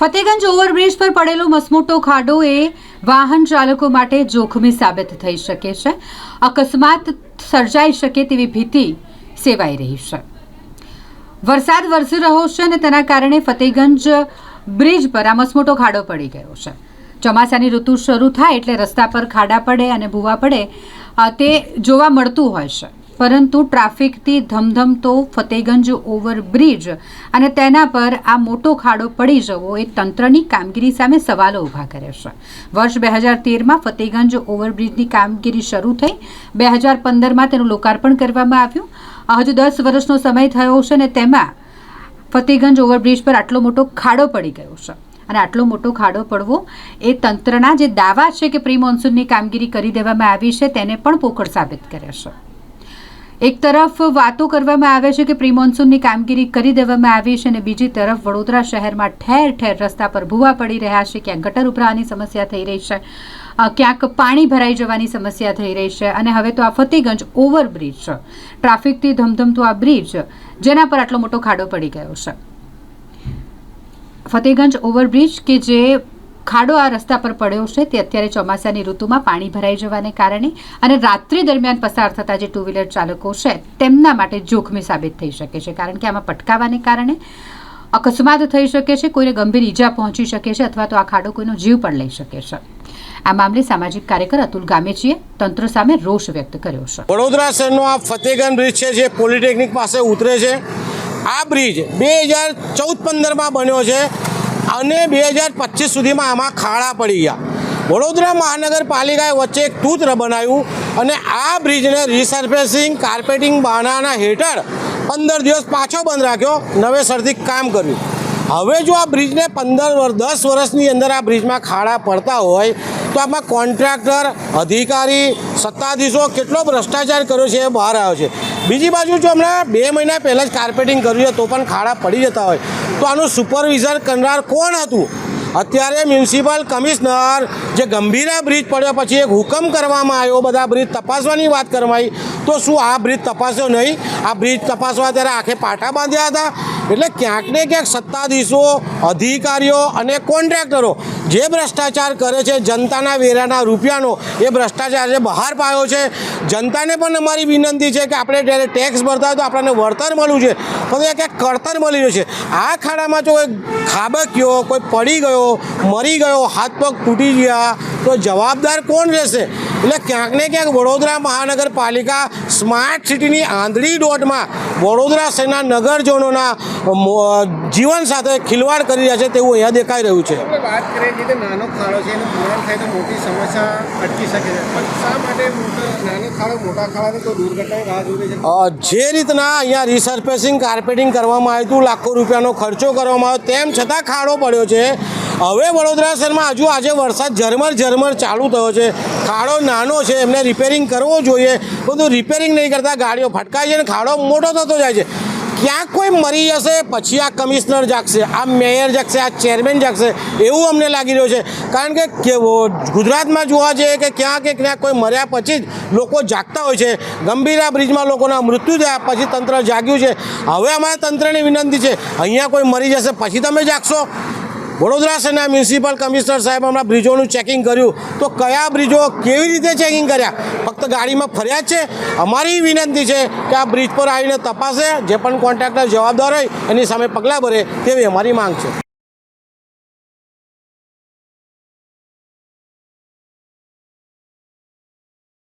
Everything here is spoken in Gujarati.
ફતેગંજ ઓવરબ્રિજ પર પડેલો મસમોટો ખાડો એ વાહન ચાલકો માટે જોખમી સાબિત થઈ શકે છે. અકસ્માત સર્જાઈ શકે તેવી ભીતિ સેવાઈ રહી છે. વરસાદ વરસી રહ્યો છે અને તેના કારણે ફતેગંજ બ્રિજ પર આ મસમોટો ખાડો પડી ગયો છે. ચોમાસાની ઋતુ શરૂ થાય એટલે રસ્તા પર ખાડા પડે અને ભૂવા પડે તે જોવા મળતું હોય છે. પરંતુ ટ્રાફિકથી ધમધમતો ફતેગંજ ઓવરબ્રિજ અને તેના પર આ મોટો ખાડો પડી જવો એ તંત્રની કામગીરી સામે સવાલો ઊભા કરે છે. વર્ષ બે હજાર તેરમાં ફતેગંજ ઓવરબ્રિજની કામગીરી શરૂ થઈ. બે હજાર પંદરમાં તેનું લોકાર્પણ કરવામાં આવ્યું. હજુ દસ વર્ષનો સમય થયો છે અને તેમાં ફતેગંજ ઓવરબ્રિજ પર આટલો મોટો ખાડો પડી ગયો છે. અને આટલો મોટો ખાડો પડવો એ તંત્રના જે દાવા છે કે પ્રી મોન્સૂનની કામગીરી કરી દેવામાં આવી છે, તેને પણ પોકળ સાબિત કરે છે. એક તરફ વાતો કરવામાં આવે છે કે પ્રી મોન્સૂનની કામગીરી કરી દેવામાં આવી છે અને બીજી તરફ વડોદરા શહેરમાં ઠેર ઠેર રસ્તા પર ભૂવા પડી રહ્યા છે. ક્યાંક ગટર ઉભરાવાની સમસ્યા થઈ રહી છે. ક્યાંક પાણી ભરાઈ જવાની સમસ્યા થઈ રહી છે અને હવે તો આ ફતેગંજ ઓવરબ્રિજ છે. ટ્રાફિકથી ધમધમતો આ બ્રિજ જેના પર આટલો મોટો ખાડો પડી ગયો છે. ફતેગંજ ઓવરબ્રિજ કે જે ખાડો આ રસ્તા પર પડ્યો છે, તે અત્યારે ચોમાસાની ઋતુમાં પાણી ભરાઈ જવાને કારણે અને રાત્રિ દરમિયાન પસાર થતા જે ટુ વ્હીલર ચાલકો છે, તેમના માટે જોખમી સાબિત થઈ શકે છે, કારણ કે આમાં પટકાવાને કારણે અકસ્માત થઈ શકે છે, કોઈને ગંભીર ઈજા પહોંચી શકે છે અથવા તો આ ખાડો કોઈનો જીવ પણ લઈ શકે છે. આ મામલે સામાજિક કાર્યકર અતુલ ગામેચીએ તંત્ર સામે રોષ વ્યક્ત કર્યો છે. વડોદરા શહેરનો આ ફતેગંજ બ્રિજ છે, જે પોલિટેકનિક પાસે ઉતરે છે. આ બ્રિજ બે હજાર ચૌદ પંદરમાં બન્યો છે. અને બે હજાર પચીસ સુધીમાં આમાં ખાડા પડી ગયા. વડોદરા મહાનગરપાલિકાએ વચ્ચે એક તૂત્ર બનાવ્યું અને આ બ્રિજને રિસર્ફેસિંગ કાર્પેટિંગ બહાનાના હેઠળ પંદર દિવસ પાછો બંધ રાખ્યો નવેસરથી કામ કર્યું. હવે જો આ બ્રિજને પંદર વર્ષ દસ વર્ષની અંદર આ બ્રિજમાં ખાડા પડતા હોય, તો આમાં કોન્ટ્રાક્ટર, અધિકારી, સત્તાધીશો કેટલો ભ્રષ્ટાચાર કર્યો છે એ બહાર આવ્યો છે. બીજી બાજુ જો હમણાં બે મહિના પહેલાં જ કાર્પેટિંગ કર્યું હોય તો પણ ખાડા પડી જતા હોય. તો આનું સુપરવિઝન કરનાર કોણ હતું? અત્યારે મ્યુનિસિપલ કમિશનર જે ગંભીરા બ્રિજ પડ્યો, પછી એક હુકમ કરવામાં આવ્યો, બધા બ્રિજ તપાસવાની વાત કરવાઈ. તો શું આ બ્રિજ તપાસ્યો નહીં? આ બ્રિજ તપાસવા ત્યારે આખે પાટા બાંધ્યા હતા. એટલે ક્યાંક ને ક્યાંક સત્તાધીશો, અધિકારીઓ અને કોન્ટ્રાક્ટરો જે ભ્રષ્ટાચાર કરે છે, જનતાના વેરાના રૂપિયાનો એ ભ્રષ્ટાચાર જે બહાર પાડ્યો છે, જનતાને પણ અમારી વિનંતી છે કે આપણે જ્યારે ટેક્સ ભરતા હોય તો આપણને વળતર મળવું છે. પણ એ ક્યાંક કળતર મળી રહ્યું છે. આ ખાડામાં જો કોઈ ખાબક્યો કોઈ પડી ગયો, મરી ગયો, હાથ પગ તૂટી ગયા, તો જવાબદાર કોણ રહેશે? એટલે ક્યાંક ને ક્યાંક વડોદરા મહાનગરપાલિકા સ્માર્ટ સિટીની આંધળી દોટમાં વડોદરા શહેરના નગરજનોના જીવન સાથે ખિલવાડ કરી રહ્યા છે તેવું અહીંયા દેખાઈ રહ્યું છે. વાત કરીએ છીએ નાનો ખાડો છે એનું પૂરણ થાય તો મોટી સમસ્યા અટકી શકે છે. પણ શા માટે નાનો ખાડો મોટા ખાડાની કોઈ દુર્ઘટનાની રાહ જોઈ છે? જે રીતના અહીંયા રિસર્ફેસિંગ કાર્પેટિંગ કરવામાં આવ્યું હતું લાખો રૂપિયાનો ખર્ચો કરવામાં આવ્યો તેમ છતાં ખાડો પડ્યો છે. હવે વડોદરા શહેરમાં હજુ આજે વરસાદ ઝરમર ઝરમર ચાલુ થયો છે. ખાડો નાનો છે, એમને રિપેરિંગ કરવો જોઈએ. બધું રિપેરિંગ નહીં કરતા, ગાડીઓ ફટકાય છે અને ખાડો મોટો થતો જાય છે. ક્યાંક કોઈ મરી જશે, પછી આ કમિશનર જાગશે, આ મેયર જાગશે, આ ચેરમેન જાગશે, એવું અમને લાગી રહ્યું છે. કારણ કે ગુજરાતમાં જોવા જઈએ કે ક્યાંક કે ક્યાંક કોઈ મર્યા પછી જ લોકો જાગતા હોય છે. ગંભીરા બ્રિજમાં લોકોના મૃત્યુ થયા, પછી તંત્ર જાગ્યું છે. હવે અમારા તંત્રની વિનંતી છે, અહીંયા કોઈ મરી જશે, પછી તમે જાગશો. વડોદરા શહેરના મ્યુનિસિપલ કમિશનર સાહેબ હમણાં બ્રિજોનું ચેકિંગ કર્યું. તો કયા બ્રિજો કેવી રીતે ચેકિંગ કર્યા? ફક્ત ગાડીમાં ફર્યા છે? અમારી વિનંતી છે કે આ બ્રિજ પર આવીને તપાસે, જે પણ કોન્ટ્રાક્ટર જવાબદાર હોય, એની સામે પગલાં ભરે તેવી અમારી માંગ છે.